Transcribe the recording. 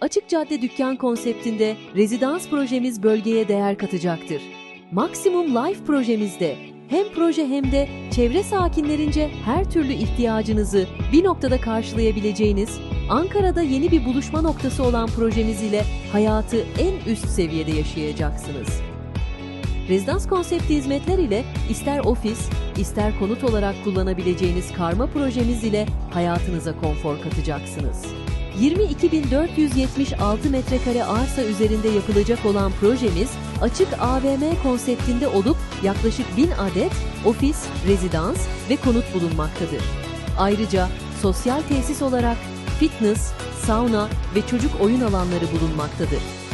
Açık Cadde Dükkan konseptinde rezidans projemiz bölgeye değer katacaktır. Maksimum Life projemizde hem proje hem de çevre sakinlerince her türlü ihtiyacınızı bir noktada karşılayabileceğiniz, Ankara'da yeni bir buluşma noktası olan projemiz ile hayatı en üst seviyede yaşayacaksınız. Rezidans konsepti hizmetler ile ister ofis, ister konut olarak kullanabileceğiniz karma projemiz ile hayatınıza konfor katacaksınız. 22.476 metrekare arsa üzerinde yapılacak olan projemiz açık AVM konseptinde olup yaklaşık 1000 adet ofis, rezidans ve konut bulunmaktadır. Ayrıca sosyal tesis olarak fitness, sauna ve çocuk oyun alanları bulunmaktadır.